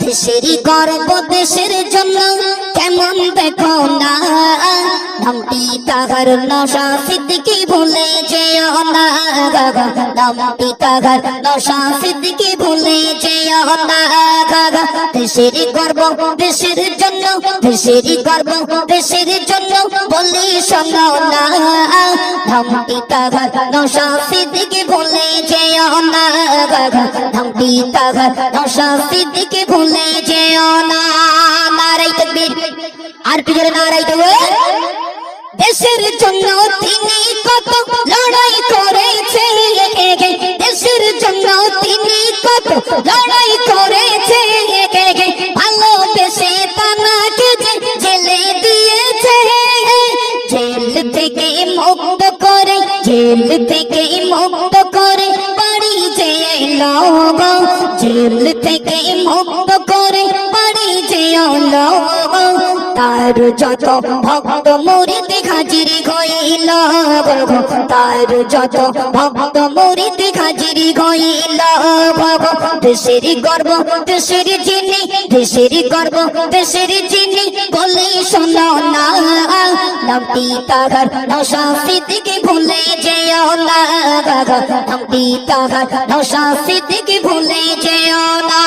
দেশের গর্ব দেশের জন্য কেমন দেখো না? নামটি তাহার নশা সিদ্দিকি ভুলে যেও না নামটি তাহার নশা সিদ্দিকি ভুলে যেও না দেশের গর্ব দেশের জন্য, দেশের গর্ব দেশের জন্য বলি শোনো না। নামটি তাহার নশা সিদ্দিকি ভুলে যেও না নামটি তাহার নশা সিদ্দিকি ভুলে যেও না নারাই তকবীর। আর পিছনে নারাই তকবীর। দেশের জন্য তিনি কত লড়াই করেছে দেশের জন্য তিনি কত লড়াই করেছে ভালোবেসে তানাকে যে জেলে দিয়েছে জেল থেকে মুক্ত করে, জেল থেকে মুক্ত গো। জেল থেকে মুক্ত করে বাড়ি যে এলো গো। তার যত ভক্ত মরিতে হাজিরি হইল। তার যত ভক্ত মরিতে হাজিরি হইল। দেশের গর্ব, দেশের যিনি দেশের গর্ব, দেশের যিনি বলে শোনো না हम पीता घर नौशा सिद्ध के भूले जयो ना हम पीता घर नौशा सिद्ध के भूले जयो ना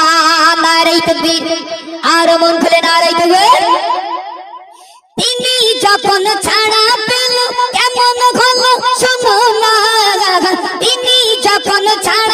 नारे तकबीर আর মন খুলে নারাই তবে তিনি যখন ছাড়া পেল কেমন হলো শোনো না তিনি যখন ছাড়া